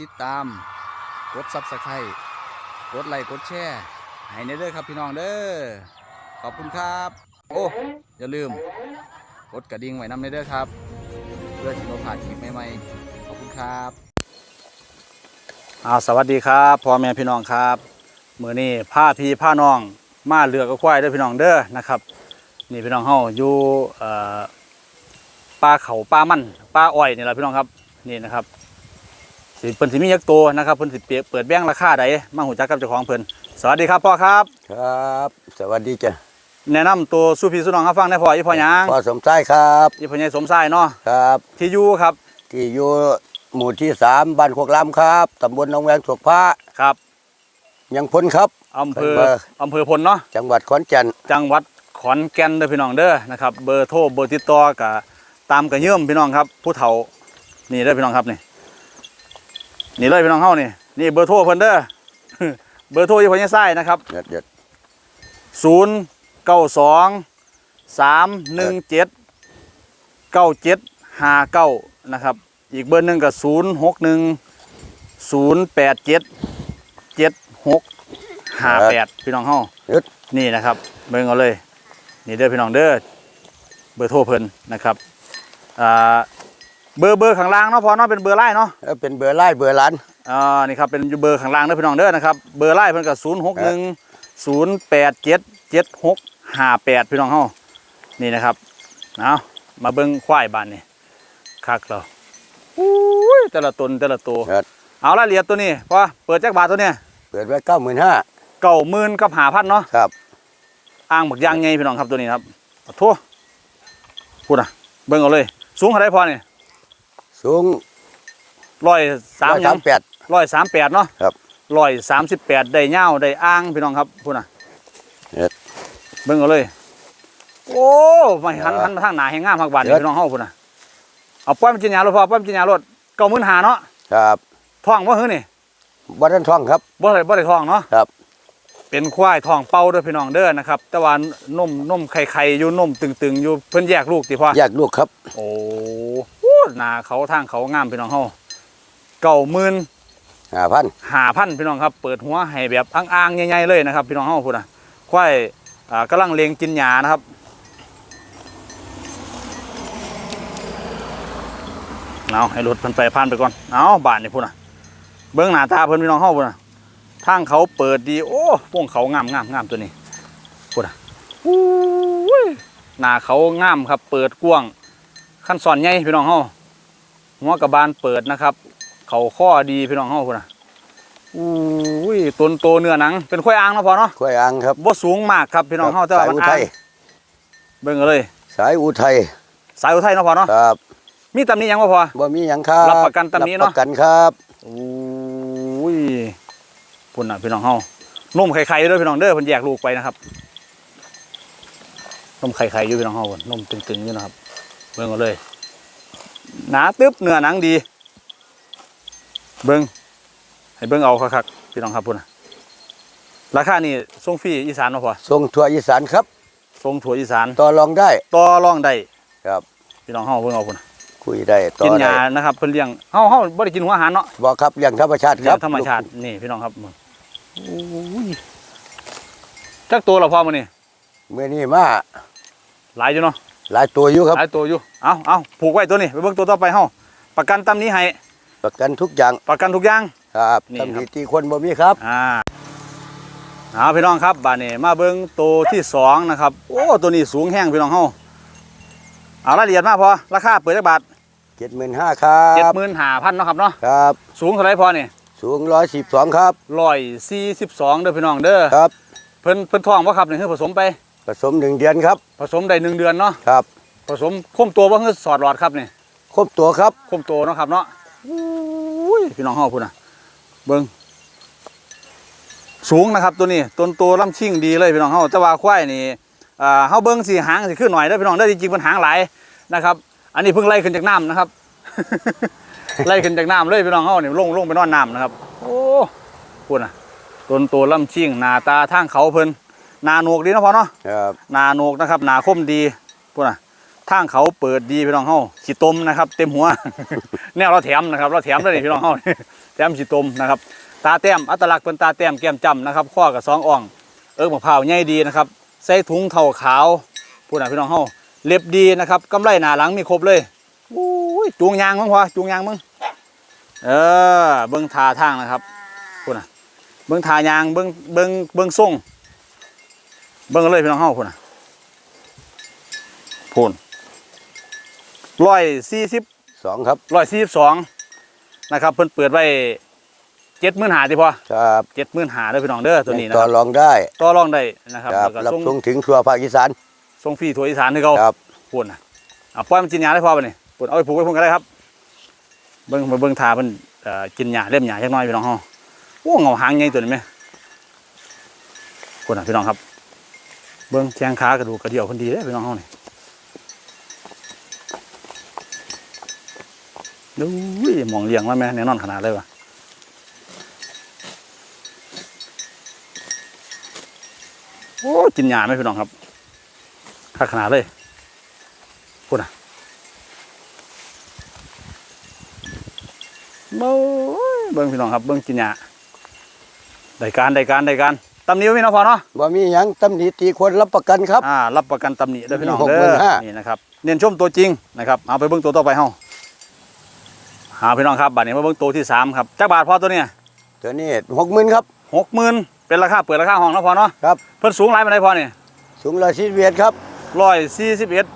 ติดตาม กดซับสไครต์กดไลค์กดแชร์ให้ในเด้อครับพี่น้องเด้อขอบคุณครับ โอ้อย่าลืม กดกระดิ่งไว้นำในเด้อครับ เพื่อที่เราผ่านคลิปใหม่ๆขอบคุณครับอาสวัสดีครับพ่อแม่พี่น้องครับมือนี้ผ้าพี่ผ้าน้อง มาเลือกกับควายเด้อพี่น้องเด้อนะครับ นี่พี่น้องเฮาอยู่ป่าเขาป่ามันป่าอ้อยนี่แหละพี่น้องครับนี่นะครับ สิเพิ่นสิมียักษ์ตัวนะครับเพิ่นสิเปียเปิดแบงราคาใดมาหูจักกับเจ้าของเพิ่นสวัสดีครับพ่อครับ ครับ สวัสดีจ้ะแนะนำตัวสู้พี่สู้น้องครับฟังได้พ่ออีพ่อหยังพ่อสมชายครับอีพ่อใหญ่สมชายเนาะครับ ที่อยู่ครับ ที่อยู่หมู่ที่สามบ้านโคกลำครับตำบลหนองแวงถกพระครับ ยังพ้นครับอำเภอเบอร์อำเภอพลเนาะจังหวัดขอนแก่นจังหวัดขอนแก่นเด้อพี่น้องเด้อนะครับเบอร์โทรเบอร์ติดต่อกับตามกระเยื่อมพี่น้องครับ ผู้เฒ่านี่เด้อพี่น้องครับนี่ นี่เลยพี่น้องเฮานี่นี่เบอร์โทรเพิ่นเด้อเบอร์โทรอีพ่อใหญ่ไส้นะครับเดี๋ยวเดี๋ยวศูนย์เก้าสองสามหนึ่งเจ็ดเก้าเจ็ดห้าเก้านะครับ อีกเบอร์หนึ่งก็ศูนย์หกหนึ่งศูนย์แปดเจ็ดเจ็ดหกห้าแปดพี่น้องเฮานี่นะครับเบิ่งเอาเลย นี่เด้อพี่น้องเด้อเบอร์โทรเพิ่นนะครับอ่า เบอร์เบอร์ข้างล่างเนาะพอเนาะเป็นเบอร์ไล่เนาะเอ้อเป็นเบอร์ไล่เบอร์หล้านอ่านี่ครับเป็นเบอร์ข้างล่างเด้อพี่น้องเด้อนะครับเบอร์ไล่เพิ่นก็ศูนย์หกหนึ่งศูนย์แปดเจ็ดเจ็ดหกห้าแปดพี่น้องเฮานี่นะครับเอามาเบิ่งควายบ้านนี่คักเราอุ้ยแต่ละตนแต่ละตัวครับเอาละเอียดตัวนี้พอเปิดจักบาทตัวเนี้ยเปิดไว้เก้าหมื่นห้าเก้าหมื่นกับหาพันเนาะครับอ่างบักยางไงพี่น้องครับตัวนี้ครับขอโทษพูดอะเบิ่งเอาเลย สูงเท่าไรพอเนี่ย สูงร้อยสามร้อยยัสางมแปดร้อยสามแปดเนาะครับร้อยสามสิบแปดได้เง่าวได้อ่างพี่น้องครับพูดอะเอ็ดเบิ่งเอาเลย โอ้ไม่หันหันมาทางหนาแห่งงามพักบานนี่เอ็ดพี่น้องเฮาพูดอะเอาป้อมนกินยารถพอป้อมนกินยารถเก้าหมื่นหาเนาะครับท้องว่าหื้อนี่วัดท่องครับบ่ได้บ่ได้ท้องเนาะครับ เป็นควายท้องเป่าเด้อพี่น้องเด้อนะครับ แต่ว่านมนมไข่ไข่อยู่นมตึงๆอยู่เพิ่นแยกลูกติพ่อแยกลูกครับ โอ้โหห นาเขาทางเขางามพี่น้องเฮาเก่าหมื่นห้าพันหาพันพี่น้องครับ เปิดหัวให้แบบอ้างๆใหญ่ๆเลยนะครับ พี่น้องเฮาพูดนะควายอ่ากำลังเลงกินหญ้านะครับเอาให้รถเพิ่นไปพันไปก่อนเอาบ้านนี่พูดนะเบื้องหน้าตาเพิ่นพี่น้องเฮาพูดนะทางเขาเปิดดีโอ้พวกเขางามงามงามตัวนี้พูดนะอู้ยหน้าเขางามครับ เปิดกว้าง ขั้นสอนใหญ่พี่น้องเฮาหัวกระบาลเปิดนะครับ เขาข้อดีพี่น้องเฮาพุ่นน่ะอุ้ยตนโตเนื้อหนัง เป็นควายอ่างเนาะพอเนาะกล้วยอ่างครับ บ่สูงมากครับพี่น้องเฮาแต่ว่าสายมันอุอ่าทังยเบิ่งเอาเลย สายอุทัยสายอุทัยเนาะพอเนาะครับมีตำหนี้ยังบ่พอ บ่มีหยังครับรับประกันตำนี้เนอะ รับประกันครับอุ้ยพุ่นน่ะพี่น้องเฮานมไข่ๆอยู่เด้อพี่น้องเด้อเพิ่นแยกลูกไปนะครับนมไข่ๆอยู่พี่น้องเฮาพุ่นนมตึงๆอยู่นะครับ เบิ่งเอาเลย หนาตึ๊บเนื้อหนังดี เบิ่งให้เบิ่งเอาคักๆพี่น้องครับพุ่นน่ะราคานี่ส่งฟรีอีสานเนาะพอส่งทั่วอีสานครับส่งถั่วอีสานต่อรองได้ต่อรองได้ครับพี่น้องเฮาเบิ่งเอาพุ่นน่ะคุยได้ต่อกินหได้ญ้านะครับเพิ่นเลี้ยงเฮาเฮาบ่ได้กินหัวอาหารเนาะบอกครับเลี้ยงธรรมชาติคเลี้ยรับงธรรมชาตินี่พี่น้องครับมึงโอ้ยจักตัวละพอมื้อนี้เมื่อนี้มาหลายอยู่เนาะ หลายตัวอยู่ครับหลายตัวอยู่เอาเอาผูกไว้ตัวนี้ไปเบิ่งตัวต่อไปเฮาประกันตำนี้ให้ประกันทุกอย่างประกันทุกอย่างครับนี่ครับตำหนิที่คนบ่มีครับอ่าเอาพี่น้องครับบาดนี้มาเบิ่งตัวที่สองนะครับโอ้ตัวนี้สูงแห้งพี่น้องเฮาเอารายละเอียดมาพอราคาเปิดจักบาทเจ็ดหมื่นห้าครับ75,000เนาะครับเนาะครับ สูงเท่าไหร่พอนี่สูงร้อยสิบสองครับ142เด้อพี่น้องเด้อครับเพิ่นเพิ่นท้องบ่ครับนี่คือผสมไป ผสมหนึ่งเดือนครับผสมได้หนึ่งเดือนเนาะครับผสมคมตัวบ่คือสอดหลอดครับนี่ครบตัวครับคมตัวเนาะครับเนาะอุ้ยพี่น้องเฮาพุ่นน่ะเบิ่งสูงนะครับตัวนี้ต้นตัวลำชิ่งดีเลยพี่น้องเฮาแต่ว่าควายนี่อ่าเฮาเบิ่งสีหางสิขึ้นหน่อยเด้อพี่น้องเด้อจริงๆมันหางหลายนะครับ อันนี้เพิ่งไล่ขึ้นจากน้ำนะครับ ไล่ขึ้นจากน้ำเลยพี่น้องเฮานี่ลงลงไปนอนน้ำนะครับ โอ้พุ่นน่ะต้นตัวลำชิ่งหน้าตาทางเขาเพิ่น หนาโหนกดีเนาะพ่อเนาะครับหนาโหนกนะครับหนาคมดีพวกน่ะทางเขาเปิดดีพี่น้องเฮาขีตมนะครับ เต็มหัว แนวเราแถมนะครับ เราแถมเลยนี่พี่น้องเฮาแถมขีตมนะครับ ตาแต้มอัตลักษณ์เป็นตาแต้มแก้มจำนะครับข้อกับสองอ่อง เอิกมะพร้าวใหญ่ดีนะครับใส่ถุงเท่าขาวพูดน่ะพี่น้องเฮาเล็บดีนะครับกำไรหน้าหลังมีครบเลยอุ้ยจูงยางมั้งพอจูงยางมั้งเออเบิ้งทาทางนะครับพูดน่ะเบิ้งทายางเบิ้งเบิ้งเบิ้งส่ง เบิ้งเลยพี่น้องเฮาพูดน่ะพูนร้อยสี่สิบสองครับร้อยสี่สิบสองนะครับ เพิ่นเปิดไว้เจ็ดหมื่นหาดีพอครับเจ็ดหมื่นหาเด้อพี่น้องเด้อตัวนี้นะต่คอรับรองได้ต่อรองได้นะครับครับแล้วรัก็บส่งส่งถึงทั่วภาคอีสานส่งฟรีทัวร์อีสานให้เขาครับพูนนะเอาปล่อยมันกินยาได้พอป่ะนี่พูนเอาไปผูกไว้พุ่นก็ได้ครับ เบิ้งเบิ้งทาเพิ่นเอ่อกินยาเล่มยาจักหน้อยพี่น้องเฮาโอ้เงาหางใหญ่ตัวนี้ไหมพูนนะพี่น้องครับ เบิ้งแข้งขากระดูกกระเดี่ยวเพิ่นดีเด้อพี่น้องเฮานี่ดูมองเลี้ยงแล้วแม่แน่นอนขนาดเลยวะโอ้กินยาไหมพี่น้องครับค่าขนาดเลยพูดนะเบิ้งพี่น้องครับเบิ้งกินยาได้การได้การได้การ ตำหนิไว้เนาะพอเนาะว่ามีหยังตำหนิตีคนรับประกันครับ อ่ารับประกันตำหนิเด้อพี่น้องหกเด้หมื่อนห้านี่นะครับเน้นชมตัวจริงนะครับเอาไปเบิ้งตัวต่อไปเฮาหาพี่น้องครับบัดนี้มาเบิ้งตัวที่สามครับจักบาทพอตัวเนี้ยตัวนี้หกหมื่นครับหกหมื่นเป็นราคาเปิดราคาห้องเนาะพอเนาะครับ เพิ่นสูงหลายปานใดพอเนี่ยสูงร้อยสิบเวียดครับร้อยสี่สิบเอ็ด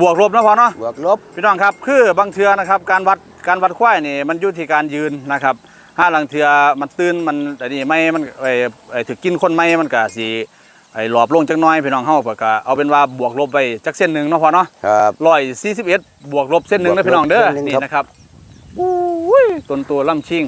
บวกลบเนาะพอเนาะ บวกลบ พี่น้องครับคือบางเทือนะครับการวัดการวัดควายนี่มันอยู่ที่การยืนนะครับ ถ้าลังเทือมันตื่นมันแต่นี่ไม่มันไอ้ไอ้ถือกินคนไม่มันก็สิไอ้หลอบลงจักหน้อยพี่น้องเฮาก็เอาเป็นว่าบวกลบไปจักเส้นหนึ่งเนาะพอเนาะครับร้อยสี่สิบเอ็ดบวกลบเส้นหนึ่งบวนะกลบพี่น้องเด้อเส้นหนึ่งนี่ครับนะครับอุ้ยต้นตัวล่ำชิง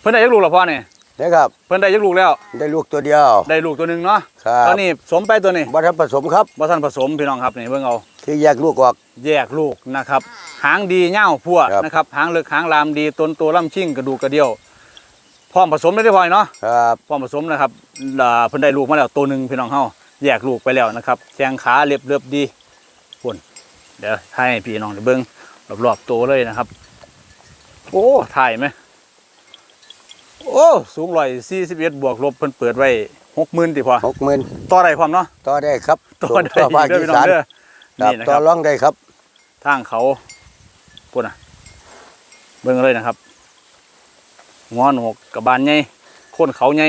เพิ่นได้ยักลูกแล้วพ่อเนี่ยนะครับ เพิ่นได้ยักลูกแล้ว ได้ลูกตัวเดียว ได้ลูกตัวหนึ่งเนาะครับตอนนี้สมไปตัวนี้บัตรผสมครับบ่ทันผสมพี่น้องครับนี่เบิ่งเอาคือแยกลูกออกแยกลูกนะครับ หางดีเง่าพัวครับนะครับ หางเลึกหางลามดีต้นตัวล่ำชิงกระดูกกระเดี่ยว พร้อมผสมได้ได้พอยเนาะครับพร้อมผสมนะครับอ่าเพิ่นได้ลูกมาแล้วตัวหนึ่งพี่น้องเฮาแยกลูกไปแล้วนะครับแข้งขาเรียบเรียบดีพุ่นเดี๋ยวให้พี่น้องได้เบิ่งรอบๆตัวเลยนะครับ โอ้ถ่ายไหมโอ้สูงร้อยสี่สิบเอ็ดบวกลบเพิ่นเปิดไว้หกหมื่นติพอหกหมื่นต่อได้พร้อมเนาะต่อได้ครับต่อได้ทั่วภาคเด้ออีพี่น้องสานเด้อครับนี่นะคต่อรับรองได้ครับ ทางเขาพุ่นอะ เบิ่งเลยนะครับ งอนหกกับบานใหญ่โคนเขาใหญ่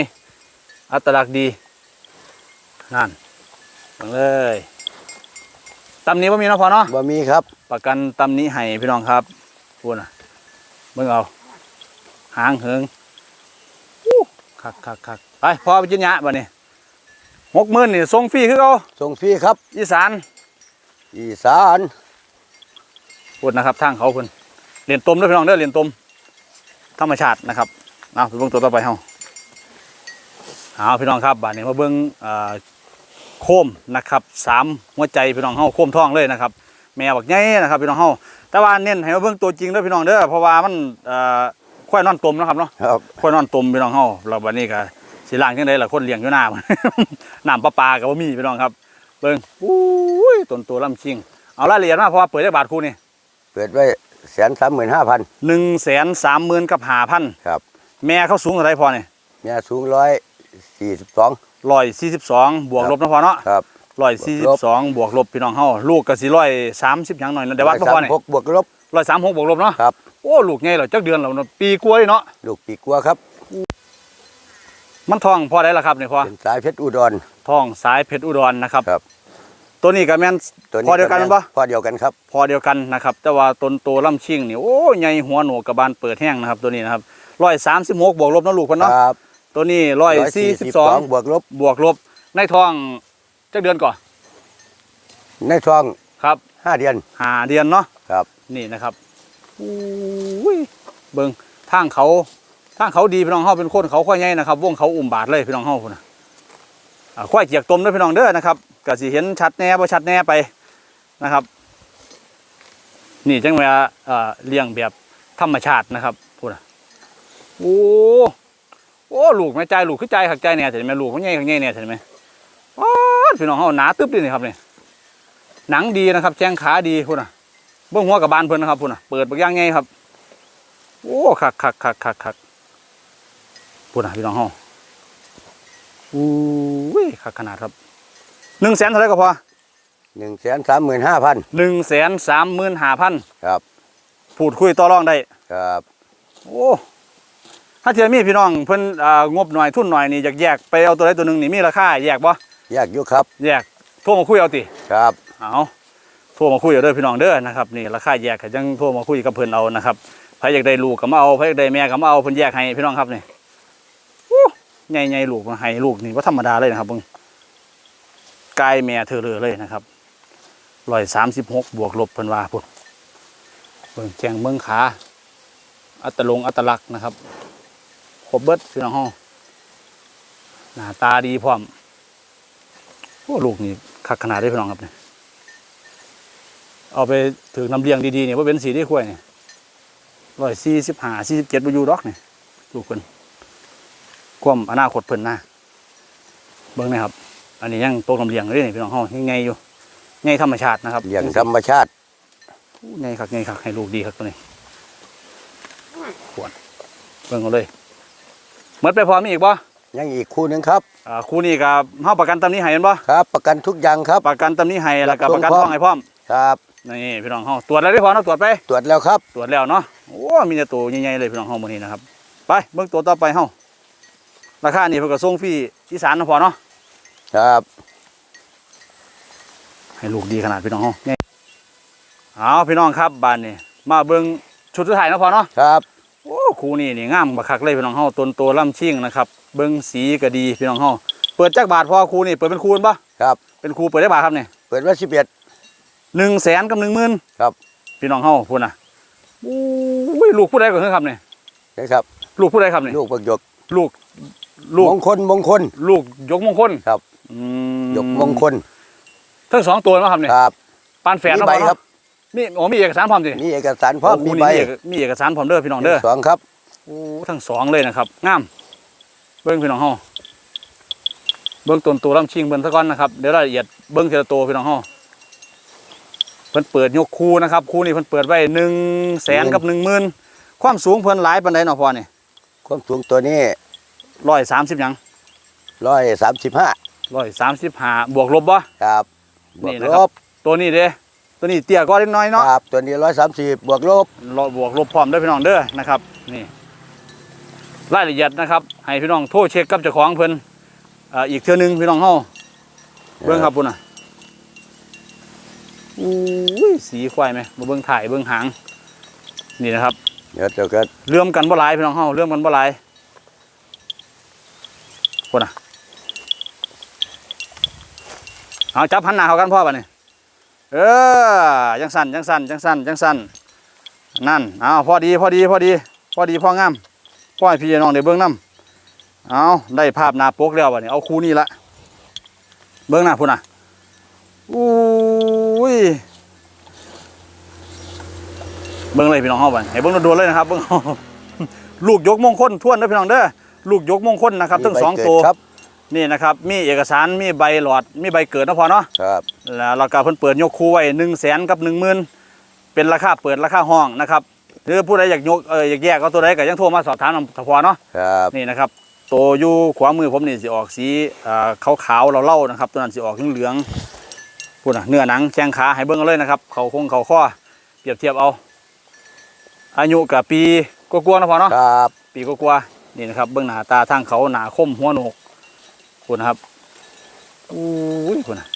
อัตลักษณ์ดีนั่นเบิ่งเลยตำหนี้ว่ามีเนาะพอเนาะบ่มีครับ ประกันตำหนี้ให้พี่น้องครับพุ่นอะเบิ่งเอา หางเหิงอู้คักคักคักไปพอไปจินยะบ่นี่หกหมื่นนี่ส่งฟรีคือเขาส่งฟรีครับ อีสาน อีสานพูดนะครับทางเขาเพิ่นเรียนตมเด้วยพี่น้องเด้อเรียนตม ธรรมชาตินะครับเอาไปเบิ่งตัวต่อไปเฮาเอาพี่น้องครับบาดนี้มาเบิ่งเอ่อโคมนะครับสามหัวใจพี่น้องเฮาโคมท้องเลยนะครับ แม่บักใหญ่นะครับพี่น้องเฮาแต่ว่าเน้นให้มาเบิ่งตัวจริงเด้อพี่น้องเด้อเพราะว่ามันเอ่อควายนอนตมนะครับเนาะครับควายนอนตมพี่น้องเฮาเราบัดนี้ก็สิล้างจังไดล่ะคนเลี้ยงอยู่หน้าน้ำประปาก็บ่มีพี่น้องครับเบิ่งอุ้ยต้นตัวลำชิงเอารายละเอียดมาเพราะว่าเปิดได้บาทคู่นี่เปิดไว้ แสนสามหมื่นห้าพันหนึ่งแสนสามหมื่นกับห้าพันครับ แม่เขาสูงเท่าไรพอเนี่ยเนี่ยสูงร้อยสี่สิบสองร้อยสี่สิบสองบวกครับลบนะพอเนาะครับร้อยสี่สิบสองบวกลบพี่น้องเฮาลูกก็สิร้อยสามสิบอย่างหน่อยนะเดี๋ยววัดมาพอเนี่ยหกบวกลบร้อยสามหกบวกลบเนาะครับโอ้ลูกไงเหรอจักเดือนแล้วเนาะปีกล้วยเนาะลูกปีกัวครับมันทองพอได้ละครับเนี่ยพอเป็นสายเพชรอุดรทองสายเพชรอุดรนะครับครับ ตัวนี้ก็แม่นตัวนี้พอเดียวกันปะพอเดียวกันครับ พอเดียวกันนะครับ แต่ว่าต้นโตลำชิงนี่โอ้ใหญ่หัวหนวกกระบาลเปิดแห้งนะครับ ตัวนี้นะครับร้อยสามสิบหกบวกลบเนาะลูกเพิ่นคเนาะรับตัวนี้ร้อยสี่สิบสองบวกลบบวกลบในท้องจักเดือนก่อนในช่วงครับห้าเดือนหาเดือนเนาะครับนี่นะครับอุ้ยเบิ่งทางเขาทางเขาดีพี่น้องเฮาเป็นคนเขาควายใหญ่นะครับวงเขาอุ่มบาทเลยพี่น้องเฮาพุ่นน่ะอ่า ควายเจียกตมด้วยพี่น้องเด้อนะครับก็สิเห็นชัดแน่บ่ชัดแน่ไปนะครับ นี่จังว่าเอ่อเลี้ยงแบบธรรมชาตินะครับพุ่นน่ะโอ้โอ้ลูกแม่ใจลูกคือใจขักใจเนี่ยเห็นไหมลูกเขาใหญ่ขักใหญ่เนี่ยเห็นไหมว้าพี่น้องเฮาหนาตึ๊บเลยนี่ครับเนี่ยหนังดีนะครับแข้งขาดีพุ่นน่ะเบื้องหัวกับบานเพิ่นนะครับพุ่นน่ะเปิดบักอย่างไงครับ โอ้คักคักคักคักคักพุ่นน่ะพี่น้องเฮาอู้ ยคักขนาดครับหนึ่งแสนเท่าไหรก็พอหนึ่งแสนสามหมื่นห้าพันหนึ่งแสนสามหมื่นห้าพันครับพูดคุยต่อรองได้ครับโอ้ถ้าเทียมีพี่น้องเพิ่นอ่างบหน่อยทุนหน่อยนี่อยากแยกไปเอาตัวใดตัวหนึ่งนี่มีราคาแยกบ่แยกอยู่ครับ แยกโทรมาคุยเอาติครับเอาโทรมาคุยเอาเด้อพี่น้องเด้อนะครับนี่ราคาแยกก็ยังโทรมาคุยกับเพิ่นเอานะครับใครอยากได้ลูกก็มาเอาใครอยากได้แม่ก็มาเอาเพิ่นแยกให้พี่น้องครับนี่โอ้ ใหญ่ใหญ่ลูกมาให้ลูกนี่ว่าธรรมดาเลยนะครับเบิ่งกายแม่เธอเลยเลยนะครับร้อยสามสิบหกบวกลบเพิ่นว่าพุ่นเบิ่งแข้งเบิ่งขา อัตลงอัตลักษณ์นะครับครบเบิดพี่น้องห้องหน้าตาดีพร้อมโอ้ลูกนี่คักขนาดได้พี่น้องครับเนี่ยเอาไปถือน้ำเลี้ยงดีๆเนี่ยว่าเป็นสีที่คุ้ยเนี่ยร้อยสี่สิบห้าสี่สิบเจ็ดบอยูดอกเนี่ยลูกเพิ่น ความอนาคตเพิ่นนะเบิ่งนะครับ อันนี้ยังโตกน้ำเลี้ยงเลยนี่พี่น้องห้องยังไงอยู่ไงธรรมชาตินะครับเลี้ยงธรรมชาติไงคักไงคักให้ลูกดีครับตัวนี้ขวดเบิ่งเอาเลยหมดไปพร้อมีอีกบ่ยังอีกคู่หนึ่งครับอ่าคู่นี้กับเฮาประกันตำนี้ให้แม่นบ่ครับ ประกันทุกอย่างครับ ประกันตำนี้ให้แล้วก็ครับประกันพร้อมท้องให้พร้อมครับนี่พี่น้องเฮาตรวจแล้วได้พอเนาะตรวจไป ตรวจแล้วครับ ตรวจแล้วเนาะโอ้มีแต่ตัวใหญ่ๆเลยพี่น้องเฮามื้อนี้นะครับ ไปเบิ่งตัวต่อไปเฮา ราคานี่เพิ่นก็ส่งฟรีอีสานนะพอเนาะครับให้ลูกดีขนาดพี่น้องเฮาใหญ่เอาพี่น้องครับบ้านนี้มาเบิ่งชุดสุดท้ายนะพอเนาะครับโอ้คู่นี้นี่งามบักคักเลยพี่น้องเฮาต้นโตล่ำชิ่งนะครับเบิ่งสีก็ดีพี่น้องเฮาเปิดจักบาทพอคู่นี่เปิดเป็นคูณปะครับเป็นคูเปิดได้บาทครับนี่เปิดไว้สิบเอ็ดหนึ่งแสนกับหนึ่งหมื่นครับ พี่น้องเฮาพูดนะอู้ยลูกผู้ใดก่อนครับนี่นะครับ ลูกผู้ใดครับนี่ลูกประยกลูก ลูกมงคลมงคลลูกยกมงคลครับอืมยกมงคลทั้งสองตัวนะครับนี่ครับปานแฝดมีเนาะใบพ่อเนาะครับมีโอ้มีเอกสารพร้อมสิมีเอกสารพร้อมโมีคู่ใบนี้เอกมีเอกสารพร้อมเด้อพี่น้องเด้อสองครับโอ้ทั้งสองเลยนะครับงามเบิ้งพี่น้องเฮาเบิ้งต้นตัวลำชิงเบิ้งซะก่อนนะครับเดี๋ยวรายละเอียดเบิ้งทีละตัวพี่น้องเฮาเพิ่นเปิดยกคู่นะครับคู่นี้เพิ่นเปิดไว้หนึ่งแสนกับหนึ่งหมื่นความสูงเพิ่นหลายปานใดเนาะพ่อนี่ความสูงตัวนี้ ร้อยสามสิบยังร้อยสามสิบห้าร้อยสามสิบห้าบวกลบบ่ครับบนี่วกนะลครับบตัวนี้เด้ตัวนี้เตี้ยก็เล็กน้อยเนาะครับตัวนี้ร้อยสามสิบบวกลบรอบวกลบพร้อมเด้อพี่น้องเด้อนะครับนี่รายละเอียดนะครับ ให้พี่น้องโทรเช็คกับเจ้าของเพิ่นอ่าอีกเทื่อหนึงพี่น้องเฮาเบิ่งครับพุ่นน่ะอุ้ยสีควายไหมมาเบิ่งถ่ายเบิ่งหางนี่นะครับเดี๋ยวเดี๋ยวก็เลื่อมกันบ่หลายพี่น้องเฮาเลื่อมกันบ่หลาย พุ่นน่ะเอาจับหันหน้าเขากันพ่อป่ะนี่เออจังสั่นจังสั่นจังสั่นจังสั่นนั่นเอาพอดีพอดีพอดีพอดีพ่องามพ่อพี่น้องได้เบิ่งนํเอาได้ภาพน้าปกแล้วบัดนี้เอาคู่นี้ละเบิ่งหน้าพุ่นน่ะอุ้ยเบิ่งเลยพี่น้องเฮาบัดให้เบิ่งโดนๆเลยนะครับเบิ่งเอาลูกยกมงคลทวนเด้พี่น้องเด้อ ลูกยกมงคลนะครับทั้งมีใบสองเกิดตัวครับนี่นะครับ มีเอกสารมีใบหลอด มีใบเกิดนะพอเนาะครับแล้วเราก็เพิ่นเปิดยกคู่ไว้หนึ่งแสนกับหนึ่งหมื่นเป็นราคาเปิดราคาห้องนะครับหรือผู้ใดอยากยกเอออยากแยกเอาตัวใดก็ยังโทรมาสอบถามนำพอเนาะครับนี่นะครับตัวอยู่ขวามือผมนี่สิออกสีอ่าขาวๆเราเล่าๆนะครับ ตัวนั้นสิออกเหลืองๆพูดนะเนื้อหนังแข้งขาให้เบิ่งเอาเลยนะครับ เขาคงเขาข้อเปรียบเทียบเอา อายุกับปีกว่าๆนะพอเนาะครับ ปีกว่าๆ นี่นะครับ เบื้องหน้าตาทางเขาหนาคมหัวโหนกคุณครับอุ้ยคุณนะ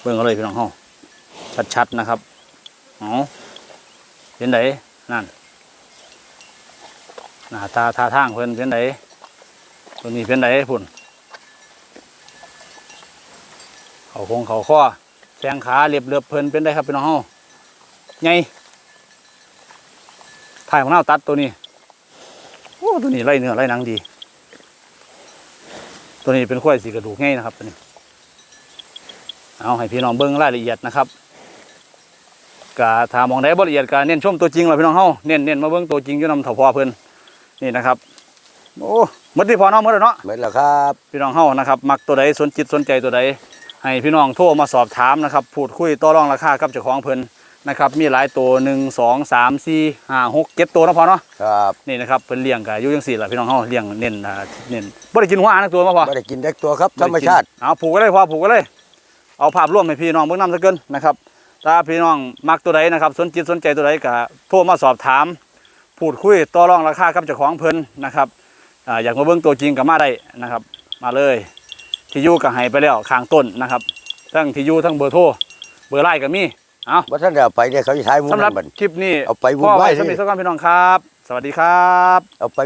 เบื้องเอาเลยพี่น้องเฮาชัดๆนะครับเอาเป็นไดนั่นหน้าตาท่าทางเพิ่นเป็นไดตัวนี้เป็นไหนพุ่น เขาคงเขาข้อแสงขาเรียบเรียบเพลินเป็นได้ครับพี่น้องเฮาไง ถ่ายของเราตัดตัวนี้โอ้ตัวนี้ไล่เนื้อไล่หนังดี ตัวนี้เป็นข้อยสีกระดูกง่ายนะครับตัวนี้ เอาให้พี่น้องเบิ้งรายละเอียดนะครับกะถามมองได้บ่ละเอียดกะเน้นชมตัวจริงเราพี่น้องเฮาเน้นเน้นมาเบิ้งตัวจริงอยู่นำเถาพอเพิ่นนี่นะครับโอ้หมดที่พอเน้องหมดแล้วเนาะเหมือนแล้วครับพี่น้องเฮานะครับมักตัวใดสนจิตสนใจตัวใดให้พี่น้องโทรมาสอบถามนะครับพูดคุยต่อรองราคากับเจ้าของเพิ่น นะครับมีหลายตัวหนึ่งสองสามสี่ห้าหกเจ็ดตัวเนาะพอเนาะครับนี่นะครับเพิ่นเลี้ยงกะอยู่จังสี่ล่ะพี่น้องเฮาเลี้ยงเน้นอ่าเน้นบ่ได้กินหัวอาหารตัวมาพอไม่ได้กินเด็กตัวครับธรรมชาติเอาผูกกันเลยพอผูกกันเลยเอาภาพร่วมให้พี่น้องเบิ่งนำซะเกินนะครับถ้าพี่น้องมักตัวใดนะครับ สนจิตสนใจตัวใดก็โทรมาสอบถาม พูดคุยต่อรองราคากับเจ้าของเพิ่นนะครับอ่าอยากมาเบิ่งตัวจริงก็มาได้นะครับ มาเลยที่อยู่ก็ให้ไปแล้วข้างต้นนะครับ ทั้งที่อยู่ทั้งเบอร์โทรเบอร์ไลน์ก็มี เอาว่าท่านเดี๋ยวไปเนี่ยเขาจะใช้หมุ้งสำหรับนั่นบัดคลิปนี้เอาไปวุ่พ่นอวาไว้ยสำหรับสิสักก่อนพี่น้องครับ สวัสดีครับ เอาไป